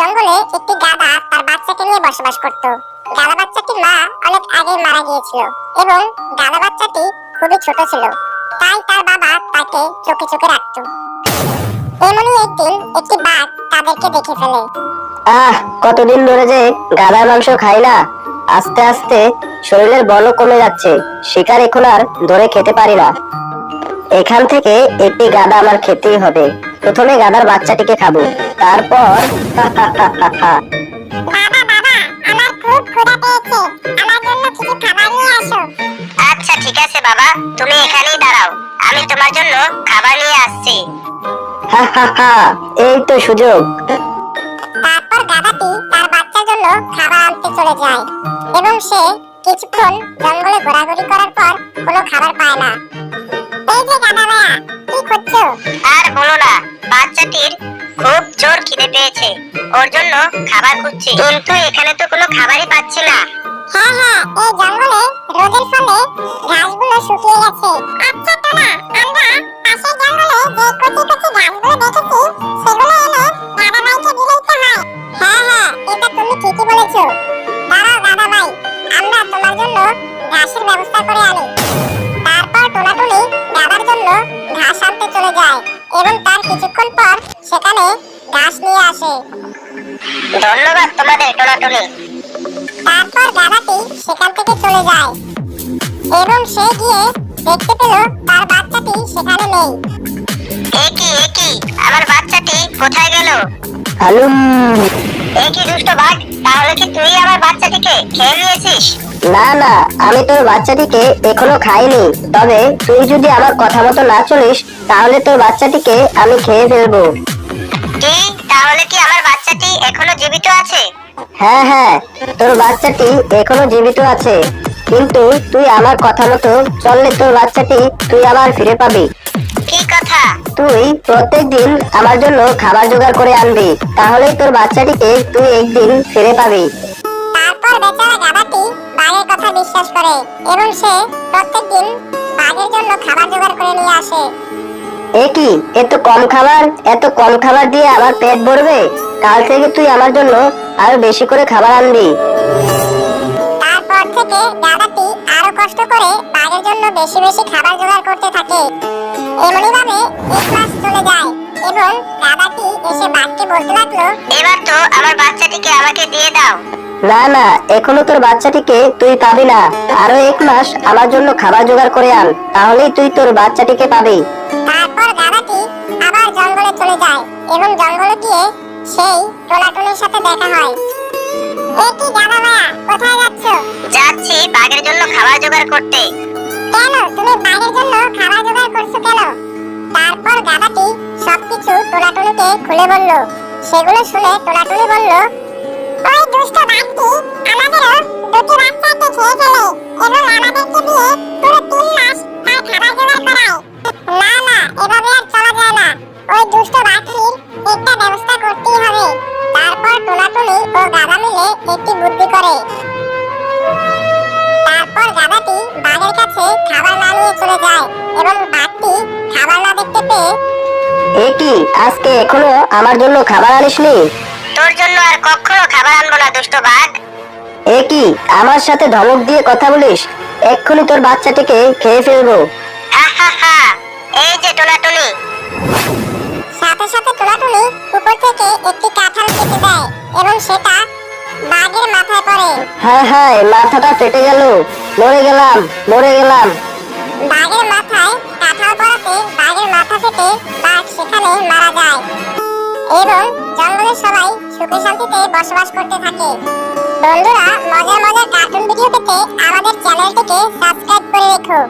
জঙ্গলে একটি গাধা তার বাচ্চাকে নিয়ে বসবাস করত। গাধা বাচ্চাটির মা অনেক আগে মারা গিয়েছিল এবং গাধা বাচ্চাটি খুবই ছোট ছিল। তাই তার বাবা তাকে চোখে চোখে রাখত। এমনই একদিন একটি বাঘ তাদেরকে দেখে ফেলে। আহ, কতদিন ধরে যে গাধার মাংস খাই না। আস্তে আস্তে শরীরের বলও কমে যাচ্ছে। শিকার এখন আর ধরে খেতে পারি না। এখান থেকে একটি গাধা আমার খেতেই হবে। প্রথমে গাধার বাচ্চাটিকে খাব। তারপর? বাবা বাবা আমার খুব ক্ষুধা পেয়েছে। আমার জন্য কিছু খাবার নিয়ে আসো। আচ্ছা ঠিক আছে বাবা। তুমি এখানেই দাঁড়াও। আমি তোমার জন্য খাবার নিয়ে আসছি। এই তো সুযোগ। তারপর গাধাটি তার বাচ্চার জন্য খাবার আনতে চলে যায়। এবং সে কিছুক্ষণ জঙ্গলে ঘোরাঘুরি করার পর কোনো খাবার পায় না। এই যে গাধা ভাইয়া কি করছ? আর বলো না বাচ্চাটির খুব পেয়েছে ওর জন্য খাবার খুঁজছি। কিন্তু এখানে তো কোনো খাবারই পাচ্ছি না। হ্যাঁ হ্যাঁ এই জঙ্গলে রোদের ফলে ঘাসগুলো শুকিয়ে গেছে। আচ্ছা টোনা, আমরা পাশের জঙ্গলে যে কচি কচি ঘাসগুলো দেখেছি, সেগুলো এনে গাধা ভাইকে দিলেই তো হয়। হ্যাঁ হ্যাঁ এটা তুমি ঠিকই বলেছ। দাঁড়াও গাধা ভাই, আমরা তোমার জন্য ঘাসের ব্যবস্থা করে আনি। তারপর টোনাটুনি গাধার জন্য ঘাস আনতে চলে যায়। এবং তার কিছুক্ষণ পর সেখানে ঘাস নিয়ে আসে ধন্যবাদ তোমাদের টোনাটুনি। তারপর গাধাটি সেখান থেকে চলে যায়। এবং সে গিয়ে দেখতে পেল তার বাচ্চাটি সেখানে নেই। একই একই আমার বাচ্চাটি কোথায় গেল? হালুম একই দুষ্ট ভাগ তাহলে কি তুই আমার বাচ্চাটিকে খেয়ে নিয়েছিস? না না আমি তোর বাচ্চাটিকে এখনও খাইনি। তবে তুই যদি আমার কথা মতো না চলিস তাহলে তোর বাচ্চাটিকে আমি খেয়ে ফেলব। কি? তাহলে কি আমার বাচ্চাটি এখনও জীবিত আছে? হ্যাঁ হ্যাঁ তোর বাচ্চাটি এখনও জীবিত আছে। কিন্তু তুই আমার কথা মতো চললে তোর বাচ্চাটি তুই আবার ফিরে পাবি। কি কথা? তুই প্রত্যেকদিন আমার জন্য খাবার জোগাড় করে আনবি। তাহলেই তোর বাচ্চাটিকে তুই একদিন ফিরে পাবি। তারপর বেচারা গাধাটি বাঘের কথা বিশ্বাস করে এবং সে প্রত্যেকদিন বাঘের জন্য খাবার জোগাড় করে নিয়ে আসে। এ কি এত কম খাবার এত কম খাবার দিয়ে আমার পেট ভরবে? কাল থেকে তুই আমার জন্য আরও বেশি করে খাবার আনবি। তারপর থেকে গাধাটি আরও কষ্ট করে বাঘের জন্য বেশি বেশি খাবার জোগাড় করতে থাকে। এমনই ভাবে এক মাস চলে যায় এবং গাধাটি এসে বাঘকে বলতে লাগল এবার তো আমার বাচ্চাটিকে আমাকে দিয়ে দাও। না না এখনও তোর বাচ্চাটিকে তুই পাবি না। আরও এক মাস আমার জন্য খাবার জোগাড় করে আন তাহলেই তুই তোর বাচ্চাটিকে পাবি। চলে যায় এবং জঙ্গলে গিয়ে সেই টোলাটুলির সাথে দেখা হয়। এই কি গাধা ভাইয়া কোথায় যাচ্ছ? যাচ্ছি বাঘের জন্য খাবার জোগাড় করতে। কেন? তুমি বাঘের জন্য খাবার জোগাড় করছ কেন? তারপর গাধাটি সবকিছু টোলাটুলিকে খুলে বলল। সেগুলো শুনে টোলাটুলি বলল ওই দুষ্ট বাঘটি এ কি? আজকে এখনও আমার জন্য খাবার আনিসনি? তোর জন্য আর কখনো খাবার আনব না দুষ্ট বাঘ। এ কি? আমার সাথে ধমক দিয়ে কথা বলিস? এক্ষুনি তোর বাচ্চাটিকে খেয়ে ফেলব। এই যে টোনাটুনি সাথে সাথে উপর থেকে একটি কাঁঠাল কেটে দেয় এবং সেটা বাঘের মাথায় পড়ে। হ্যাঁ হ্যাঁ মাথাটা ফেটে গেল। মরে গেলাম মরে গেলাম। বাঘের মাথায় কাঁঠাল পড়াতে বাঘের মাথা ফেটে বাঘ সেখানে মারা যায়। এবং জঙ্গলের সবাই সুখে শান্তিতে বসবাস করতে থাকে। বন্ধুরা, মজার মজার কার্টুন ভিডিও পেতে আমাদের চ্যানেলটিকে সাবস্ক্রাইব করে রেখো।